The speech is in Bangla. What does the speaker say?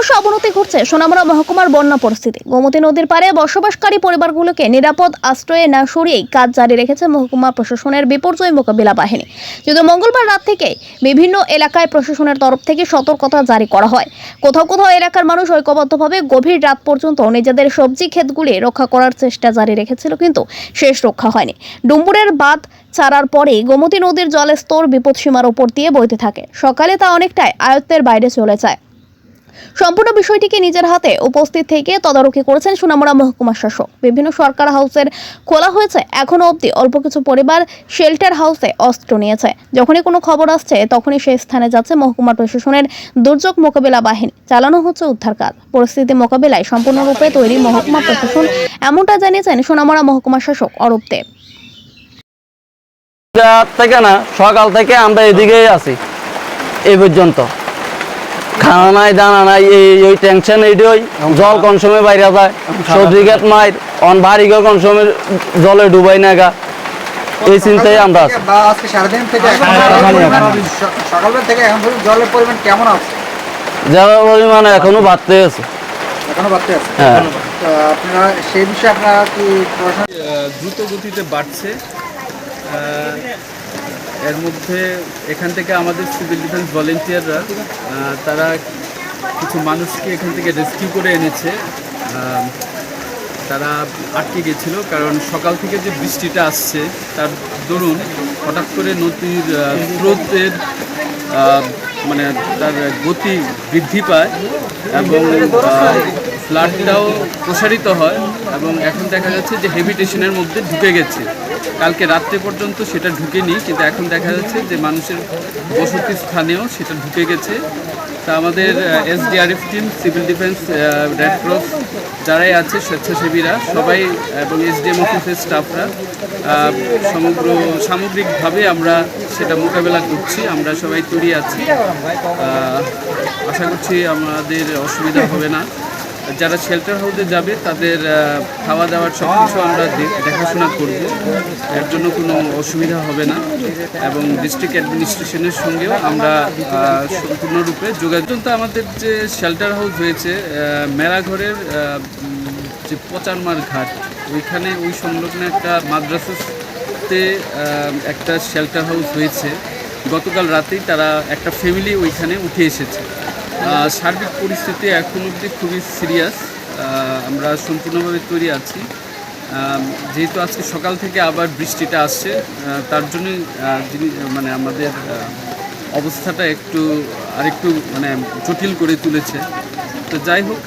ক্রমশ অবনতি ঘটছে। সোনামুড়া মহকুমার বন্যা পরিস্থিতি। গোমতী নদীর পাড়ে বসবাসকারী পরিবারগুলোকে নিরাপদ আশ্রয়ে না সরিয়েই কাজ জারি রেখেছে মহকুমা প্রশাসনের বিপর্যয় মোকাবিলা বাহিনী। যদিও মঙ্গলবার রাত থেকে বিভিন্ন এলাকায় প্রশাসনের তরফ থেকে সতর্কতা জারি করা হয়। কোথাও কোথাও এলাকার মানুষ ঐক্যবদ্ধভাবে গভীর রাত পর্যন্ত নিজেদের সবজি ক্ষেতগুলি রক্ষা করার চেষ্টা জারি রেখেছিল, কিন্তু শেষ রক্ষা হয়নি। ডুম্বুরের বাঁধ ছাড়ার পরে গোমতী নদীর জলের স্তর বিপদসীমার উপর দিয়ে বইতে থাকে। সকালে তা অনেকটাই আয়ত্তের বাইরে চলে যায়। সম্পূর্ণ বিষয়টিকে নিজের হাতে উপস্থিত থেকে তদারকি করেছেন সোনামুড়া মহকুমা শাসক। বিভিন্ন সরকার হাউসের খোলা হয়েছে, এখনও অবধি অল্প কিছু পরিবার শেল্টার হাউসে অস্ত্র নিয়েছে। যখনই কোনো খবর আসছে, তখনই সেই স্থানে যাচ্ছে মহকুমা প্রশাসনের দুর্যোগ মোকাবিলা বাহিনী। চালানো হচ্ছে উদ্ধার কাজ। পরিস্থিতি মোকাবিলায় সম্পূর্ণরূপে তৈরি মহকুমা প্রশাসন এমনটা জানিয়েছেন সোনামুড়া মহকুমা শাসক অরূপ দেব থেকে না, সকাল থেকে আমরা এদিকেই আছি, এই পর্যন্ত। খানা নাই দানা নাই এই ওই টেনশন এইটাই জল কোন সময় বাইরে যায়? সবজি ক্ষেত মাইর অন ভারী কোন সময় জলে ডুবাই না গা। এই চিন্তায় আমরা আছি। আজকে সারাদিন থেকে এখন সকালবেলা থেকে এখন জলের পরিমাণ কেমন আছে? যারা পরিমাণে এখনও বাড়তে আছে। এখনও বাড়তে আছে? হ্যাঁ। আপনারা সেই বিষয়ে আপনারা কি দ্রুত গতিতে বাড়ছে। এর মধ্যে এখান থেকে আমাদের সিভিল ডিফেন্স ভলেন্টিয়াররা তারা কিছু মানুষকে এখান থেকে রেস্কিউ করে এনেছে। তারা আটকে গেছিল কারণ সকাল থেকে যে বৃষ্টিটা আসছে, তার দরুন হঠাৎ করে নদীর স্রোতের মানে তার গতি বৃদ্ধি পায় এবং ফ্লাডটাও প্রসারিত হয় এবং এখন দেখা যাচ্ছে যে হেভিটেশনের মধ্যে ঢুকে গেছে। কালকে রাত্রে পর্যন্ত সেটা ঢুকেনি, কিন্তু এখন দেখা যাচ্ছে যে মানুষের বসতি স্থানেও সেটা ঢুকে গেছে। আমাদের SDRF team civil defence red cross যারাই আছে, স্বেচ্ছাসেবীরা, সবাই এবং এসডিএম অফিসের স্টাফরা সমগ্র, সামগ্রিকভাবে আমরা সেটা মোকাবেলা করছি, আমরা সবাই তৈরি আছি। আশা করছি আমাদের অসুবিধা হবে না। যারা শেল্টার হাউসে যাবে, তাদের খাওয়া দাওয়ার সব কিছু আমরা দেখাশোনা করব। এর জন্য কোনো অসুবিধা হবে না এবং ডিস্ট্রিক্ট অ্যাডমিনিস্ট্রেশনের সঙ্গেও আমরা সম্পূর্ণরূপে যোগাযোগ পর্যন্ত আমাদের যে শেল্টার হাউস হয়েছে মেলাঘরের যে পচারমার ঘাট, ওইখানে ওই সংলগ্ন একটা মাদ্রাসাতে একটা শেল্টার হাউস হয়েছে। গতকাল রাতেই তারা একটা ফ্যামিলি ওইখানে উঠে এসেছে। সার্বিক পরিস্থিতি এখন অবধি খুবই সিরিয়াস আমরা সম্পূর্ণভাবে তৈরি আছি। যেহেতু আজকে সকাল থেকে আবার বৃষ্টিটা আসছে তার জন্যই যিনি- মানে আমাদের অবস্থাটা একটু, আরেকটু মানে জটিল করে তুলেছে। তো যাই হোক